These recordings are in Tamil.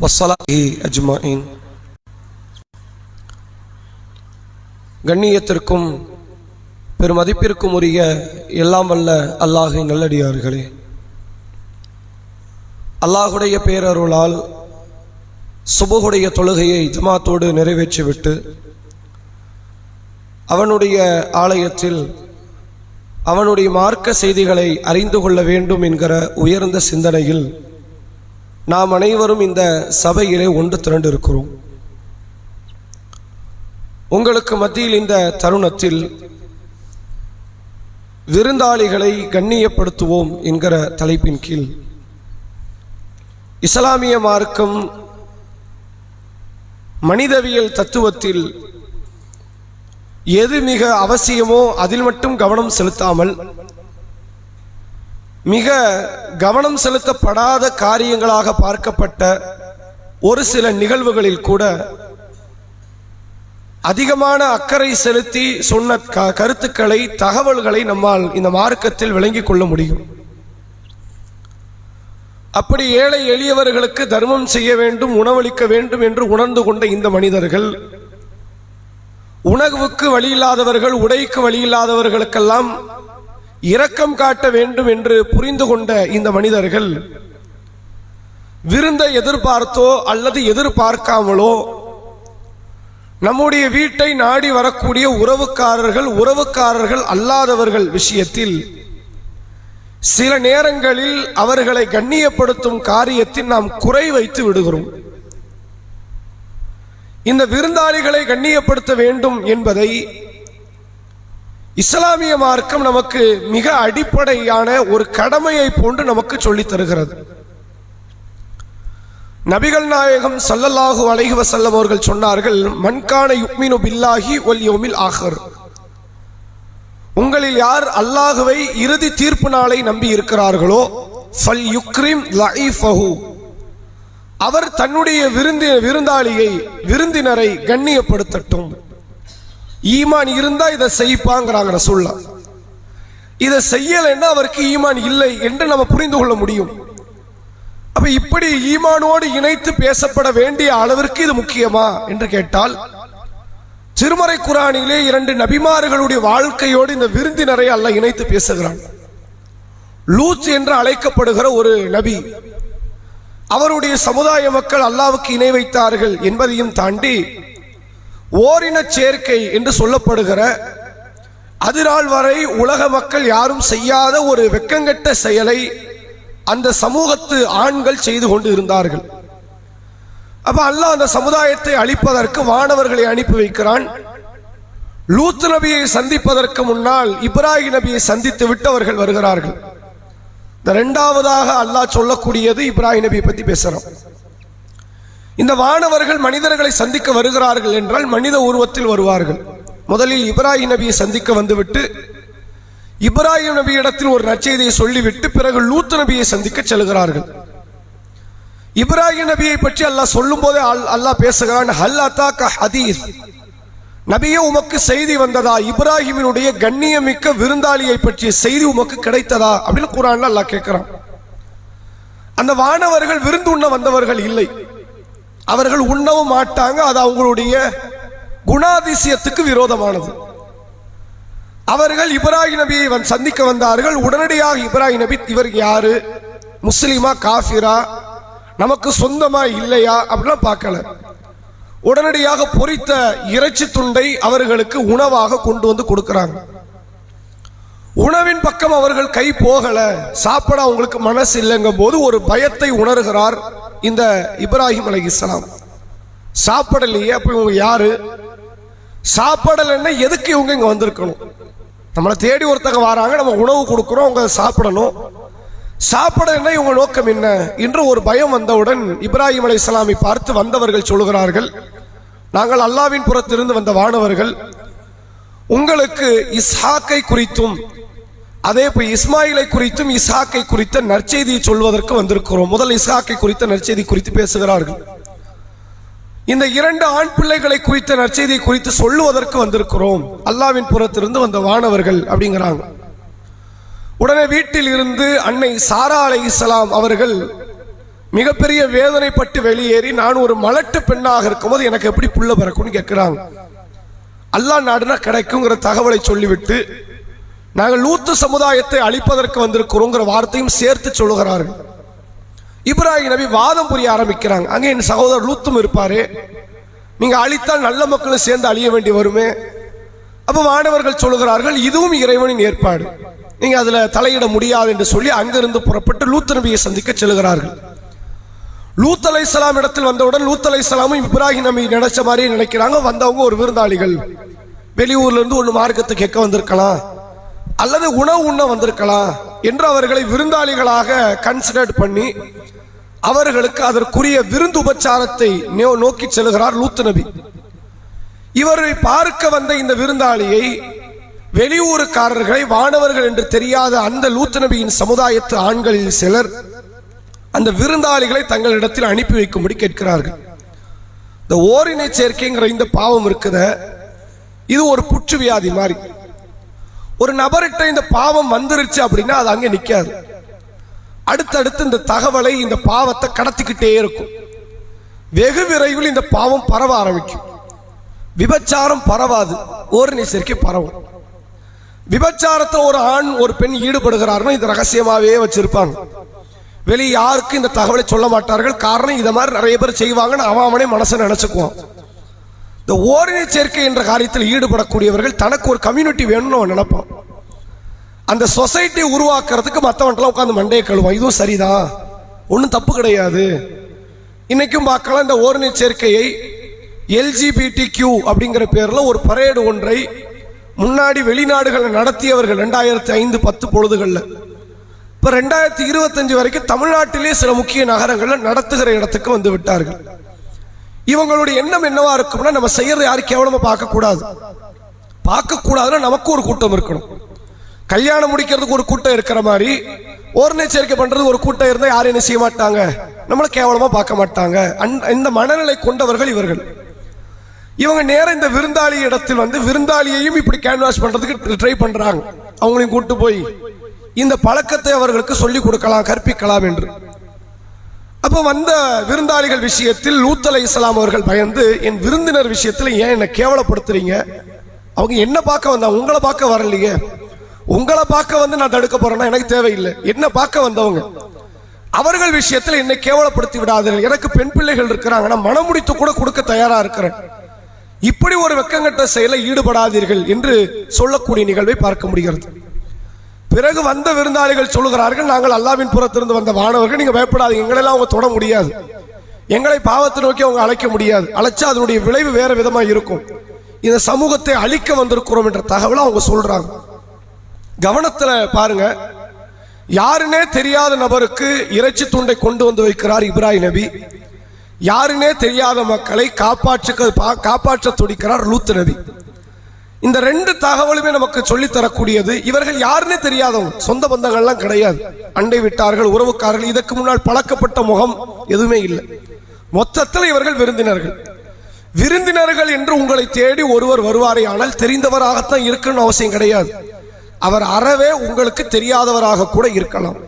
வசலாஹி அஜ்மாயின். கண்ணியத்திற்கும் பெருமதிப்பிற்கும் உரிய எல்லாம் வல்ல அல்லாஹின் நல்லடியார்களே. அல்லாஹுடைய பேரருளால் சுபுகுடைய தொழுகையை ஜமாத்தோடு நிறைவேற்றிவிட்டு அவனுடைய ஆலயத்தில் அவனுடைய மார்க்க செய்திகளை அறிந்து கொள்ள வேண்டும் என்கிற உயர்ந்த சிந்தனையில் நாம் அனைவரும் இந்த சபையிலே ஒன்று திரண்டிருக்கிறோம். உங்களுக்கு மத்தியில் இந்த தருணத்தில் விருந்தாளிகளை கண்ணியப்படுத்துவோம் என்கிற தலைப்பின் கீழ். இஸ்லாமிய மார்க்கம் மனிதவியல் தத்துவத்தில் எது மிக அவசியமோ அதில் மட்டும் கவனம் செலுத்தாமல் மிக கவனம் செலுத்தப்படாத காரியங்களாக பார்க்கப்பட்ட ஒரு சில நிகழ்வுகளில் கூட அதிகமான அக்கறை செலுத்தி சொன்ன க- கருத்துக்களை தகவல்களை நம்மால் இந்த மார்க்கத்தில் விளங்கிக் கொள்ள முடியும். அப்படி ஏழை எளியவர்களுக்கு தர்மம் செய்ய வேண்டும் உணவளிக்க வேண்டும் என்று உணர்ந்து கொண்ட இந்த மனிதர்கள் உணவுக்கு வழி இல்லாதவர்கள் உடைக்கு வழி இல்லாதவர்களுக்கெல்லாம் இரக்கம் காட்ட வேண்டும் என்று புரிந்து கொண்ட இந்த மனிதர்கள் விருந்தை எதிர்பார்த்தோ அல்லது எதிர்பார்க்காமலோ நம்முடைய வீட்டை நாடி வரக்கூடிய உறவுக்காரர்கள் உறவுக்காரர்கள் அல்லாதவர்கள் விஷயத்தில் சில நேரங்களில் அவர்களை கண்ணியப்படுத்தும் காரியத்தில் நாம் குறை வைத்து விடுகிறோம். இந்த விருந்தாளிகளை கண்ணியப்படுத்த வேண்டும் என்பதை இஸ்லாமிய மார்க்கம் நமக்கு மிக அடிப்படையான ஒரு கடமையை போன்று நமக்கு சொல்லித் தருகிறது. நபிகள் நாயகம் சல்லல்லாஹு அலைஹி வசல்லம் அவர்கள் சொன்னார்கள் மன்கான யுக்மினு பில்லாஹி ஒல் யோமில் ஆஹர். உங்களில் யார் அல்லாஹுவை இறுதி தீர்ப்பு நாளை நம்பி இருக்கிறார்களோ ஃபல் யுக்ரிம் லஈஃபஹு. அவர் தன்னுடைய விருந்து விருந்தாளியை விருந்தினரை கண்ணியப்படுத்தட்டும். ஈமான் இருந்தா இதை செய்ப்பாங்கிறாங்க ரசூல்லா. இதை செய்யலைன்னா அவருக்கு ஈமான் இல்லை என்று நம்ம புரிந்து கொள்ள முடியும். அப்ப இப்படி ஈமானோடு இணைத்து பேசப்பட வேண்டிய அளவிற்கு இது முக்கியமா என்று கேட்டால் திருமறை குரானிலே இரண்டு நபிமார்களுடைய வாழ்க்கையோடு இந்த விருந்தினரை அல்ல இணைத்து பேசுகிறான். லூத் என்று அழைக்கப்படுகிற ஒரு நபி அவருடைய சமுதாய மக்கள் அல்லாவுக்கு இணை வைத்தார்கள் என்பதையும் தாண்டி ஓரின சேர்க்கை என்று சொல்லப்படுகிற அதிரால் வரை உலக மக்கள் யாரும் செய்யாத ஒரு வெக்கங்கெட்ட செயலை அந்த சமூகத்து ஆண்கள் செய்து கொண்டு இருந்தார்கள். அப்ப அல்லாஹ் அந்த சமுதாயத்தை அழிப்பதற்கு வானவர்களை அனுப்பி வைக்கிறான். லூத் நபியை சந்திப்பதற்கு முன்னால் இப்ராஹிம் நபியை சந்தித்து விட்டவர்கள் வருகிறார்கள். இந்த ரெண்டாவதாக அல்லாஹ் சொல்லக்கூடியது இப்ராஹிம் நபியை பத்தி பேசுறோம். இந்த வானவர்கள் மனிதர்களை சந்திக்க வருகிறார்கள் என்றால் மனித உருவத்தில் வருவார்கள். முதலில் இப்ராஹிம் நபியை சந்திக்க வந்துவிட்டு இப்ராஹிம் நபியிடத்தில் ஒரு நற்செய்தியை சொல்லிவிட்டு பிறகு லூத் நபியை சந்திக்க செல்கிறார்கள். இப்ராஹிம் நபியை பற்றி அல்லாஹ் சொல்லும் போதே அல்லாஹ் பேசுகிறான் ஹல் க ஹதீஸ்? நபியே உமக்கு செய்தி வந்ததா? இப்ராஹிமினுடைய கண்ணியமிக்க விருந்தாளியை பற்றிய செய்தி உமக்கு கிடைத்ததா? அப்படின்னு கூறான்னு அல்லாஹ் கேட்கிறான். அந்த வானவர்கள் விருந்து உண்ண வந்தவர்கள் இல்லை. அவர்கள் உண்ணவும் மாட்டாங்க அது அவங்களுடைய குணாதிசயத்துக்கு விரோதமானது. அவர்கள் இப்ராஹிம் நபியை சந்திக்க வந்தார்கள். உடனடியாக இப்ராஹிம் நபி இவர் யாரு? முஸ்லீமா காஃபிரா? நமக்கு சொந்தமா இல்லையா? அப்படிலாம் பார்க்கல. உடனடியாக பொரித்த இறைச்சி துண்டை அவர்களுக்கு உணவாக கொண்டு வந்து கொடுக்கிறாங்க. உணவின் பக்கம் அவர்கள் கை போகல. சாப்பிட அவங்களுக்கு மனசு இல்லைங்கும் போது ஒரு பயத்தை உணர்கிறார். இந்த இப்ராஹிம் அலைஹிஸ்ஸலாம் சாப்பிடலையே அப்போ இவங்க யாரு? சாப்பிடலைன்னா எதுக்கு இவங்க இங்கே வந்திருக்கணும்? நம்மளை தேடி ஒருத்தங்க வராங்க நம்ம உணவு கொடுக்குறோம் அவங்க சாப்பிடணும். சாப்பிடலைன்னா இவங்க நோக்கம் என்ன? என்று ஒரு பயம் வந்தவுடன் இப்ராஹிம் அலைஹிஸ்ஸலாமை பார்த்து வந்தவர்கள் சொல்லுகிறார்கள் நாங்கள் அல்லாவின் புறத்திலிருந்து வந்த வானவர்கள் உங்களுக்கு இஸ்ஹாக்கை குறித்தும் அதே போய் இஸ்மாயிலை குறித்தும் இசாக்கை குறித்த நற்செய்தியை சொல்வதற்கு வந்திருக்கிறோம். முதல் இசாக்கை குறித்த நற்செய்தி குறித்து பேசுகிறார்கள். இந்த இரண்டு ஆண் பிள்ளைகளை குறித்த நற்செய்தியை குறித்து சொல்லுவதற்கு வந்திருக்கிறோம். அல்லாவின் புறத்திலிருந்து வந்த வானவர்கள் அப்படிங்கிறாங்க. உடனே வீட்டில் இருந்து அன்னை சாரா அலை அவர்கள் மிகப்பெரிய வேதனைப்பட்டு வெளியேறி நான் ஒரு மலட்டு பெண்ணாக இருக்கும்போது எனக்கு எப்படி புள்ள பிறக்கும்னு கேட்குறாங்க. அல்லாஹ் நாடுனா கிடைக்குங்கிற தகவலை சொல்லிவிட்டு நாங்கள் லூத்து சமுதாயத்தை அழிப்பதற்கு வந்திருக்கிறோங்கிற வார்த்தையும் சேர்த்து சொல்லுகிறார்கள் இப்ராஹிம் நபி வாதம் புரிய ஆரம்பிக்கிறாங்க. அங்கே என் சகோதரர் லூத்தும் இருப்பாரு. நீங்க அழித்தால் நல்ல மக்களும் சேர்ந்து அழிய வேண்டி வருமே. அப்போ மாணவர்கள் சொல்லுகிறார்கள் இதுவும் இறைவனின் ஏற்பாடு. நீங்க அதுல தலையிட முடியாது என்று சொல்லி அங்கிருந்து புறப்பட்டு லூத் நபியை சந்திக்க செல்கிறார்கள். லூத் அலை இடத்தில் வந்தவுடன் லூத் அலை இஸ்லாமும் இப்ராஹிம் நபி நினைச்ச மாதிரியே நினைக்கிறாங்க. வந்தவங்க ஒரு விருந்தாளிகள். வெளியூர்ல இருந்து ஒன்று மார்க்கத்தை கேட்க வந்திருக்கலாம். அல்லது உணவு உண்ண வந்திருக்கலாம் என்று அவர்களை விருந்தாளிகளாக கன்சிடர் பண்ணி அவர்களுக்கு அதற்குரிய விருந்து உபச்சாரத்தை நோக்கி செல்கிறார் லூத்து நபி. இவரை பார்க்க வந்த இந்த விருந்தாளியை வெளியூருக்காரர்களை வானவர்கள் என்று தெரியாத அந்த லூத்து நபியின் சமுதாயத்து ஆண்களில் சிலர் அந்த விருந்தாளிகளை தங்களிடத்தில் அனுப்பி வைக்கும்படி கேட்கிறார்கள். இந்த ஓரினை சேர்க்கைங்கிற இந்த பாவம் இருக்குத. இது ஒரு புற்று வியாதி மாதிரி. ஒரு நபர்கிட்ட இந்த பாவம் வந்துருச்சு அப்படின்னா அது அங்கே நிற்காது அடுத்தடுத்து இந்த தகவலை இந்த பாவத்தை கடத்திக்கிட்டே இருக்கும். வெகு விரைவில் இந்த பாவம் பரவ ஆரம்பிக்கும். விபச்சாரம் பரவாது. ஒரு சேர்க்கை பரவும். விபச்சாரத்தில் ஒரு ஆண் ஒரு பெண் ஈடுபடுகிறார்கள் இது ரகசியமாகவே வச்சிருப்பாங்க. வெளியே யாருக்கும் இந்த தகவலை சொல்ல மாட்டார்கள். காரணம் இதை மாதிரி நிறைய பேர் செய்வாங்கன்னு அவன் அவனே மனசை நினச்சிக்குவான். இந்த ஓரினை சேர்க்கை என்ற காரியத்தில் ஈடுபடக்கூடியவர்கள் தனக்கு ஒரு கம்யூனிட்டி வேணும்னு அவன் நினைப்பான். அந்த சொசைட்டி உருவாக்குறதுக்கு மற்றவன்ட்டெல்லாம் உட்காந்து மண்டையை கழுவான். இதுவும் சரிதான் ஒன்றும் தப்பு கிடையாது. இன்னைக்கும் பார்க்கலாம் இந்த ஓரணி சேர்க்கையை எல்ஜிபிடி கியூ அப்படிங்கிற பேரில் ஒரு பரேடு ஒன்றை முன்னாடி வெளிநாடுகளை நடத்தியவர்கள் ரெண்டாயிரத்தி ஐந்து பத்து பொழுதுகளில். இப்போ ரெண்டாயிரத்தி இருபத்தஞ்சு வரைக்கும் தமிழ்நாட்டிலே சில முக்கிய நகரங்களில் நடத்துகிற இடத்துக்கு வந்து விட்டார்கள். இவங்களுடைய எண்ணம் என்னவா இருக்கும்னா நம்ம செய்யறது யாரும் கேவலமாக பார்க்கக்கூடாது. பார்க்கக்கூடாதுன்னா நமக்கும் நமக்கு ஒரு கூட்டம் இருக்கணும். கல்யாணம் முடிக்கிறதுக்கு ஒரு கூட்டம் இருக்கிற மாதிரி ஒரு நெச்சரிக்கை பண்றது ஒரு கூட்டம் இருந்தால் யாரும் என்ன செய்ய மாட்டாங்க? நம்மளை கேவலமா பார்க்க மாட்டாங்க. இந்த மனநிலை கொண்டவர்கள் இவர்கள். இவங்க நேரம் இந்த விருந்தாளி இடத்தில் வந்து விருந்தாளியையும் இப்படி கேன்வாஸ் பண்றதுக்கு ட்ரை பண்றாங்க. அவங்களையும் கூட்டு போய் இந்த பழக்கத்தை அவர்களுக்கு சொல்லிக் கொடுக்கலாம் கற்பிக்கலாம் என்று. அப்போ வந்த விருந்தாளிகள் விஷயத்தில் லூத் அலை இஸ்லாம் அவர்கள் பயந்து என் விருந்தினர் விஷயத்தில் ஏன் என்னை கேவலப்படுத்துறீங்க? அவங்க என்ன பார்க்க வந்தாங்க உங்களை பார்க்க வரலையே? உங்களை பார்க்க வந்து நான் தடுக்க போறேன்னா எனக்கு தேவையில்லை. என்ன பார்க்க வந்தவங்க. அவர்கள் விஷயத்தில் என்னை கேவலப்படுத்தி விடாதீர்கள். எனக்கு பெண் பிள்ளைகள் இருக்கிறாங்க. நான் மனம் முடித்து கூட கொடுக்க தயாரா இருக்கிறேன். இப்படி ஒரு வெக்கங்கட்ட செயலை ஈடுபடாதீர்கள் என்று சொல்லக்கூடிய நிகழ்வை பார்க்க முடிகிறது. பிறகு வந்த விருந்தாளிகள் சொல்லுகிறார்கள் நாங்கள் அல்லாவின் புறத்திலிருந்து வந்த மாணவர்கள் நீங்க பயப்படாதீங்க. எங்களெல்லாம் அவங்க தொட முடியாது. எங்களை பாவத்தை நோக்கி அவங்க அழைக்க முடியாது. அழைச்சா அதனுடைய விளைவு வேற விதமா இருக்கும். இந்த சமூகத்தை அழிக்க வந்திருக்கிறோம் என்ற தகவலை அவங்க சொல்றாங்க. கவனத்தில் பாருங்க. யாருனே தெரியாத நபருக்கு இறைச்சி துண்டை கொண்டு வந்து வைக்கிறார் இப்ராஹிம் நபி. யாருனே தெரியாத மக்களை காப்பாற்ற காப்பாற்ற துடிக்கிறார் லூத்து நபி. இந்த ரெண்டு தகவலுமே நமக்கு சொல்லித் தரக்கூடியது இவர்கள் யாருன்னே தெரியாதவங்க. சொந்த பந்தங்கள்லாம் கிடையாது. அண்டை விட்டார்கள் உறவுக்காரர்கள் இதற்கு முன்னால் பழக்கப்பட்ட முகம் எதுவுமே இல்லை. மொத்தத்தில் இவர்கள் விருந்தினர்கள். விருந்தினர்கள் என்று உங்களை தேடி ஒருவர் வருவாரே ஆனால் தெரிந்தவராகத்தான் இருக்கணும்னு அவசியம் கிடையாது. அவர் அறவே உங்களுக்கு தெரியாதவராக கூட இருக்கலாம்.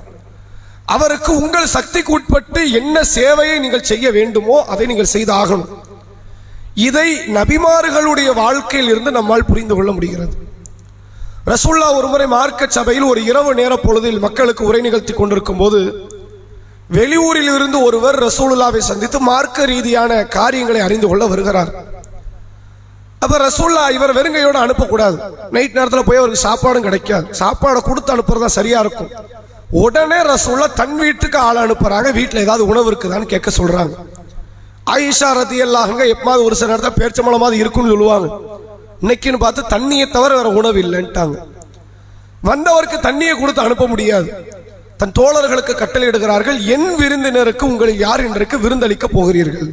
அவருக்கு உங்கள் சக்திக்கு உட்பட்டு என்ன சேவையை நீங்கள் செய்ய வேண்டுமோ அதை நீங்கள் செய்தாகணும். இதை நபிமார்களுடைய வாழ்க்கையில் இருந்து நம்மால் புரிந்து கொள்ள முடிகிறது. ரசூல்லா ஒருமுறை மார்க்க சபையில் ஒரு இரவு நேர பொழுதில் மக்களுக்கு உரை நிகழ்த்தி கொண்டிருக்கும் போது வெளியூரில் இருந்து ஒருவர் ரசூலுல்லாவை சந்தித்து மார்க்க ரீதியான காரியங்களை அறிந்து கொள்ள வருகிறார். அப்போ ரசூல்லா இவர் வெறுங்கையோடு அனுப்பக்கூடாது. நைட் நேரத்தில் போய் அவருக்கு சாப்பாடும் கிடைக்காது. சாப்பாடை கொடுத்து அனுப்புறது தான் சரியாக இருக்கும். உடனே ரசூல்லா தன் வீட்டுக்கு ஆள் அனுப்புகிறாங்க வீட்டில் ஏதாவது உணவு இருக்குதான்னு கேட்க சொல்கிறாங்க ஆயிஷா ரதி எல்லாங்க எப்பமாவது ஒரு சில நேரத்தில் பேர்ச்சம்பளமாவது இருக்குன்னு சொல்லுவாங்க. இன்னைக்குன்னு பார்த்து தண்ணியை தவிர வேற உணவு இல்லைன்ட்டாங்க. வந்தவருக்கு தண்ணியை கொடுத்து அனுப்ப முடியாது. தன் தோழர்களுக்கு கட்டளையிடுகிறார்கள் என் விருந்தினருக்கு உங்களில் யார் இன்றைக்கு விருந்தளிக்க போகிறீர்கள்?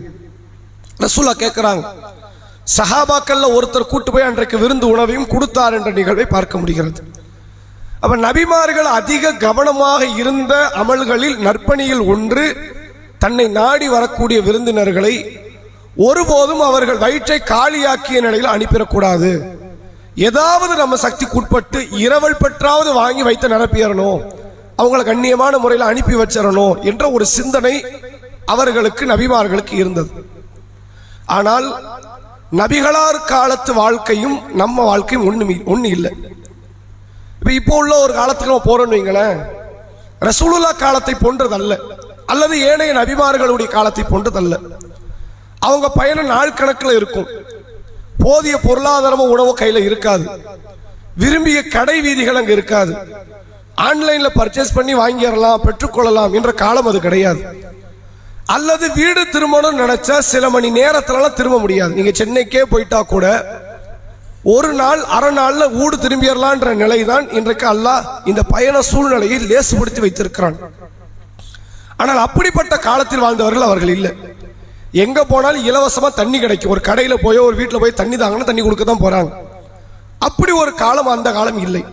ரசூலா கேட்கிறாங்க. சஹாபாக்கள்ல ஒருத்தர் கூட்டு போய் அன்றைக்கு விருந்து உணவையும் கொடுத்தார் என்ற நிகழ்வை பார்க்க முடிகிறது. அப்ப நபிமார்கள் அதிக கவனமாக இருந்த அமல்களில் நற்பணியில் ஒன்று தன்னை நாடி வரக்கூடிய விருந்தினர்களை ஒருபோதும் அவர்கள் வயிற்றை காலியாக்கிய நிலையில் அனுப்பிடக்கூடாது. ஏதாவது நம்ம சக்திக்கு உட்பட்டு இரவல் பெற்றாவது வாங்கி வைத்து நிரப்பிடணும். அவங்களை கண்ணியமான முறையில் அனுப்பி வச்சிடணும் என்ற ஒரு சிந்தனை அவர்களுக்கு நபிமார்களுக்கு இருந்தது. ஆனால் நபிகளார் காலத்து வாழ்க்கையும் நம்ம வாழ்க்கையும் ஒன்று ஒன்று இல்லை. இப்போ இப்போ உள்ள ஒரு காலத்துக்கு நம்ம போகிறோம்னு வைங்களேன் ரசூலுல்லா காலத்தை போன்றது அல்ல அல்லது ஏனைய நபிமார்களுடைய காலத்தை போன்றது அல்ல அவங்க பயணம் நாள் கணக்கில் இருக்கும். போதிய பொருளாதாரமும் உணவு கையில் இருக்காது. விரும்பிய கடை வீதிகள் அங்கே இருக்காது. ஆன்லைனில் பர்ச்சேஸ் பண்ணி வாங்கிடலாம் பெற்றுக்கொள்ளலாம் என்ற காலம் அது கிடையாது. அல்லது வீடு திரும்பணும்னு நினைச்சா சில மணி நேரத்துலலாம் திரும்ப முடியாது. நீங்க சென்னைக்கே போயிட்டா கூட ஒரு நாள் அரை நாள்ல ஊடு திரும்பிடலான்ற நிலைதான் இன்றைக்கு அல்லாஹ் இந்த பயண சூழ்நிலையை லேசுபடுத்தி வைத்திருக்கிறான். ஆனால் அப்படிப்பட்ட காலத்தில் வாழ்ந்தவர்கள் அவர்கள் இல்லை. எங்க போனாலும் இலவசமா தண்ணி கிடைக்கும். ஒரு கடையில போய் ஒரு வீட்டில் போய் தண்ணி தாங்கன்னா தண்ணி கொடுக்க தான் போறாங்க. அப்படி ஒரு காலம் அந்த காலம் இல்லை.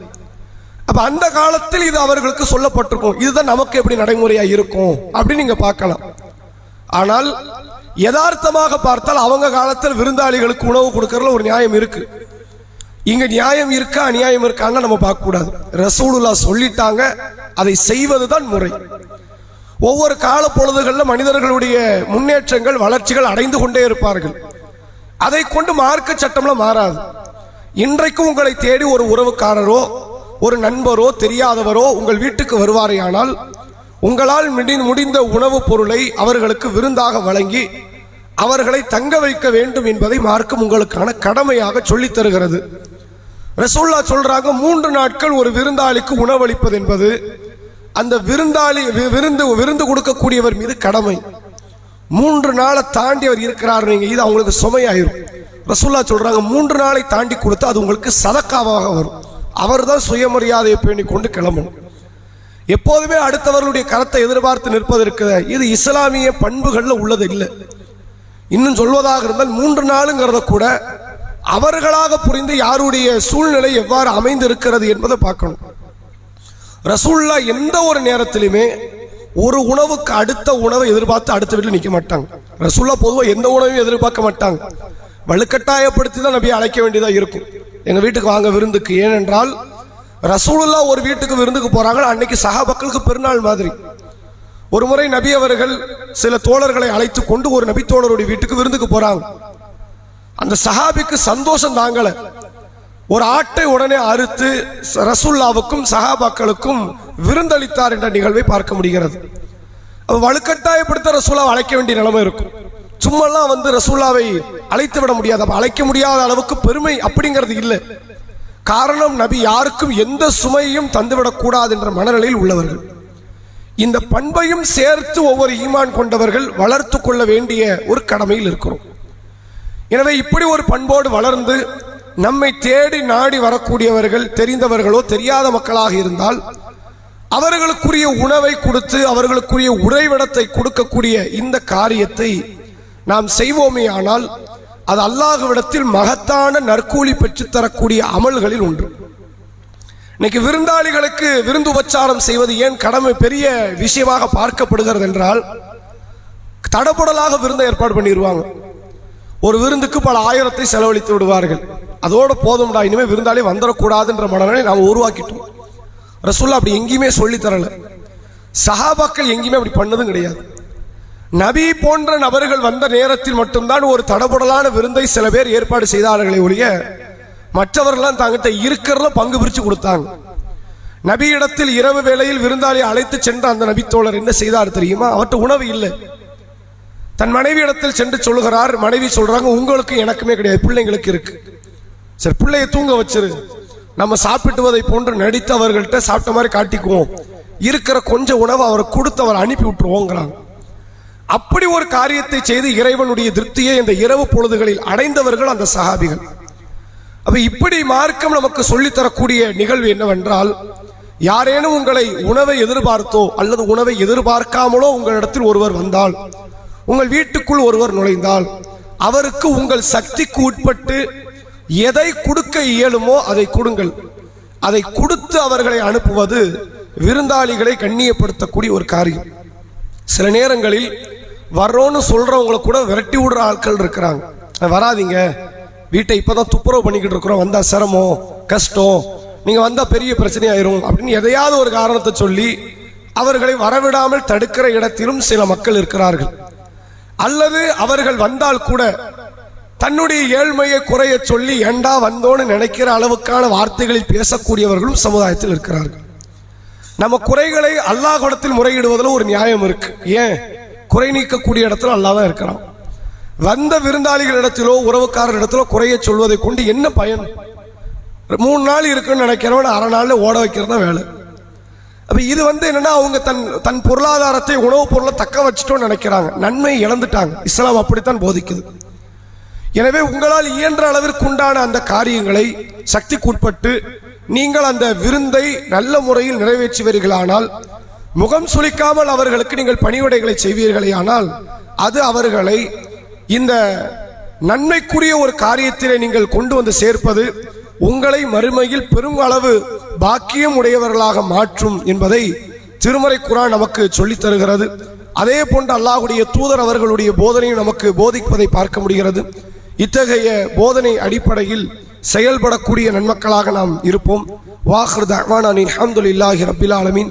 அப்ப அந்த காலத்தில் இது அவர்களுக்கு சொல்லப்பட்டிருக்கும். இதுதான் நமக்கு எப்படி நடைமுறையா இருக்கும் அப்படின்னு நீங்க பார்க்கலாம். ஆனால் யதார்த்தமாக பார்த்தால் அவங்க காலத்தில் விருந்தாளிகளுக்கு உணவு கொடுக்கறதுல ஒரு நியாயம் இருக்கு. இங்க நியாயம் இருக்கா அநியாயம் இருக்கான்னு நம்ம பார்க்க கூடாது ரசூலுல்லா சொல்லிட்டாங்க அதை செய்வதுதான் முறை. ஒவ்வொரு கால பொழுதுகளில் மனிதர்களுடைய முன்னேற்றங்கள் வளர்ச்சிகள் அடைந்து கொண்டே இருப்பார்கள். அதை கொண்டு மார்க்க சட்டம்ல மாறாது. இன்றைக்கு உங்களை தேடி ஒரு உறவுக்காரரோ ஒரு நண்பரோ தெரியாதவரோ உங்கள் வீட்டுக்கு வருவாரேயானால் உங்களால் முடிந்த உணவுப் பொருளை அவர்களுக்கு விருந்தாக வழங்கி அவர்களை தங்க வைக்க வேண்டும் என்பதை மார்க்கம் உங்களுக்கான கடமையாக சொல்லித் தருகிறது. ரசூல்லா சொல்றாங்க மூன்று நாட்கள் ஒரு விருந்தாளிக்கு உணவளிப்பது என்பது அந்த விருந்தாளி வி- விருந்து விருந்து கொடுக்கக்கூடியவர் மீது கடமை. மூன்று நாளை தாண்டி அவர் இருக்கிறார் நீங்கள் இது அவங்களுக்கு சுமையாயிரும். ரசூல்லா சொல்றாங்க மூன்று நாளை தாண்டி கொடுத்து அது உங்களுக்கு சதக்காவாக வரும். அவர் தான் சுயமரியாதையை பேணி கொண்டு கிளம்பணும். எப்போதுமே அடுத்தவர்களுடைய கரத்தை எதிர்பார்த்து நிற்பதற்கு இது இஸ்லாமிய பண்புகளில் உள்ளது இல்லை. இன்னும் சொல்வதாக இருந்தால் மூன்று நாளுங்கிறத கூட அவர்களாக புரிந்து யாருடைய சூழ்நிலை எவ்வாறு அமைந்து இருக்கிறது என்பதை பார்க்கணும். ரசூல்லா எந்த ஒரு நேரத்திலுமே ஒரு உணவுக்கு அடுத்த உணவை எதிர்பார்த்து அடுத்த வீட்டில் நிற்க மாட்டாங்க. ரசூல்லா பொதுவாக எந்த உணவையும் எதிர்பார்க்க மாட்டாங்க. வலுக்கட்டாயப்படுத்தி தான் நபியை அழைக்க வேண்டியதாக இருக்கும். எங்கள் வீட்டுக்கு வாங்க விருந்துக்கு. ஏனென்றால் ரசூலுல்லா ஒரு வீட்டுக்கு விருந்துக்கு போறாங்க. அன்னைக்கு சகாபக்களுக்கு பெருநாள் மாதிரி. ஒரு முறை நபி அவர்கள் சில தோழர்களை அழைத்து கொண்டு ஒரு நபி தோழருடைய வீட்டுக்கு விருந்துக்கு போறாங்க. அந்த சஹாபிக்கு சந்தோஷம் தாங்கல. ஒரு ஆட்டை உடனே அறுத்து ரசுல்லாவுக்கும் சஹாபாக்களுக்கும் விருந்தளித்தார் என்ற நிகழ்வை பார்க்க முடிகிறது. வலுக்கட்டாயப்படுத்த ரசூலாவை அழைக்க வேண்டிய நிலைமை இருக்கும். சும்மாலாம் வந்து ரசூல்லாவை அழைத்து விட முடியாது. அப்போ அழைக்க முடியாத அளவுக்கு பெருமை அப்படிங்கிறது இல்லை. காரணம் நபி யாருக்கும் எந்த சுமையும் தந்துவிடக் கூடாது என்ற மனநிலையில் உள்ளவர்கள். இந்த பண்பையும் சேர்த்து ஒவ்வொரு ஈமான் கொண்டவர்கள் வளர்த்து கொள்ள வேண்டிய ஒரு கடமையில் இருக்கிறோம். எனவே இப்படி ஒரு பண்போடு வளர்ந்து நம்மை தேடி நாடி வரக்கூடியவர்கள் தெரிந்தவர்களோ தெரியாத மக்களாக இருந்தால் அவர்களுக்குரிய உணவை கொடுத்து அவர்களுக்குரிய உறைவிடத்தை கொடுக்கக்கூடிய இந்த காரியத்தை நாம் செய்வோமே ஆனால் அது அல்லாஹுவிடத்தில் மகத்தான நற்கூலி பெற்றுத்தரக்கூடிய அமல்களில் ஒன்று. இன்னைக்கு விருந்தாளிகளுக்கு விருந்து உபச்சாரம் செய்வது ஏன் கடமை பெரிய விஷயமாக பார்க்கப்படுகிறது என்றால் தடபுடலாக விருந்தை ஏற்பாடு பண்ணிடுவாங்க ஒரு விருந்துக்கு பல ஆயிரத்தை செலவழித்து விடுவார்கள். அதோடு போதும்டா இனிமேல் விருந்தாளி வந்துடக்கூடாதுன்ற மனநிலை நாம் உருவாக்கிட்டோம். ரசூல்லா அப்படி எங்கேயுமே சொல்லித்தரலை தரல. சஹாபாக்கள் எங்கேயுமே அப்படி பண்ணதும் கிடையாது. நபி போன்ற நபர்கள் வந்த நேரத்தில் மட்டும்தான் ஒரு தடபுடலான விருந்தை சில பேர் ஏற்பாடு செய்தார்களே ஒழிய மற்றவர்கள்லாம் தங்கிட்ட இருக்கிறத பங்கு பிரித்து கொடுத்தாங்க. நபியிடத்தில் இரவு வேளையில் விருந்தாளி அழைத்து சென்ற அந்த நபித்தோழர் என்ன செய்தார் தெரியுமா? அவர்கிட்ட உணவு இல்லை. தன் மனைவி இடத்தில் சென்று சொல்லுகிறார் மனைவி சொல்றாங்க உங்களுக்கு எனக்குமே கிடையாது பிள்ளைங்களுக்கு இருக்கு. சரி பிள்ளைய தூங்க வச்சிரு. நம்ம சாப்பிட்டுவதை போன்று நடித்து அவர்கள்ட்ட சாப்பிட்ட மாதிரி காட்டிக்குவோம். இருக்கிற கொஞ்சம் உணவை அவரை கொடுத்து அவர் அனுப்பி விட்டுருவோங்கிறாங்க. அப்படி ஒரு காரியத்தை செய்து இறைவனுடைய திருப்தியை இந்த இரவு பொழுதுகளில் அடைந்தவர்கள் அந்த சஹாபிகள். அப்ப இப்படி மார்க்கம் நமக்கு சொல்லித்தரக்கூடிய நிகழ்வு என்னவென்றால் யாரேனும் உங்களை உணவை எதிர்பார்த்தோ அல்லது உணவை எதிர்பார்க்காமலோ உங்களிடத்தில் ஒருவர் வந்தால் உங்கள் வீட்டுக்குள் ஒருவர் நுழைந்தால் அவருக்கு உங்கள் சக்திக்கு உட்பட்டு எதை கொடுக்க இயலுமோ அதை கொடுங்கள். அதை கொடுத்து அவர்களை அனுப்புவது விருந்தாளிகளை கண்ணியப்படுத்தக்கூடிய ஒரு காரியம். சில நேரங்களில் வர்றோன்னு சொல்றவங்களை கூட விரட்டி விடுற ஆட்கள் இருக்கிறாங்க. வராதீங்க. வீட்டை இப்போ தான் துப்புரவு பண்ணிக்கிட்டு இருக்கிறோம். வந்தால் சிரமம் கஷ்டம். நீங்கள் வந்தால் பெரிய பிரச்சனை ஆயிரும் அப்படின்னு எதையாவது ஒரு காரணத்தை சொல்லி அவர்களை வரவிடாமல் தடுக்கிற இடத்திலும் சில மக்கள் இருக்கிறார்கள். அல்லது அவர்கள் வந்தால் கூட தன்னுடைய ஏழ்மையை குறைய சொல்லி ஏண்டா வந்தோன்னு நினைக்கிற அளவுக்கான வார்த்தைகளில் பேசக்கூடியவர்களும் சமுதாயத்தில் இருக்கிறார்கள். நம்ம குறைகளை அல்லாஹ் குடத்தில் முறையிடுவதில் ஒரு நியாயம் இருக்கு. ஏன்? குறை நீக்கக்கூடிய இடத்துல அல்லா தான் இருக்கிறான். வந்த விருந்தாளிகள் இடத்திலோ உறவுக்காரர் இடத்திலோ குறைய சொல்வதை கொண்டு என்ன பயன்? மூணு நாள் இருக்குன்னு நினைக்கிறவன் அரை நாளில் ஓட வைக்கிறது தான் வேலை. அப்போ இது வந்து என்னென்னா அவங்க தன் தன் பொருளாதாரத்தை உணவுப் பொருளை தக்க வச்சுட்டோன்னு நினைக்கிறாங்க. நன்மை இழந்துட்டாங்க. இஸ்லாம் அப்படித்தான் போதிக்குது. எனவே உங்களால் இயன்ற அளவிற்கு உண்டான அந்த காரியங்களை சக்திக்குட்பட்டு நீங்கள் அந்த விருந்தை நல்ல முறையில் நிறைவேற்றுவீர்களானால் முகம் சுளிக்காமல் அவர்களுக்கு நீங்கள் பணிவிடைகளை செய்வீர்களேயானால் அது அவர்களை இந்த நன்மைக்குரிய ஒரு காரியத்திலே நீங்கள் கொண்டு வந்து சேர்ப்பது உங்களை மறுமையில் பெரும் அளவு பாக்கியம் உடையவர்களாக மாற்றும் என்பதை திருமறை குரான் நமக்கு சொல்லித் தருகிறது. அதே போன்று அல்லாஹுடைய தூதர் அவர்களுடைய போதனையும் நமக்கு போதிப்பதை பார்க்க முடிகிறது. இத்தகைய போதனை அடிப்படையில் செயல்படக்கூடிய நன்மக்களாக நாம் இருப்போம். வாஹர் தஹ்வான் அனில் அஹமதுல்லாஹி ரபில் ஆலமின்.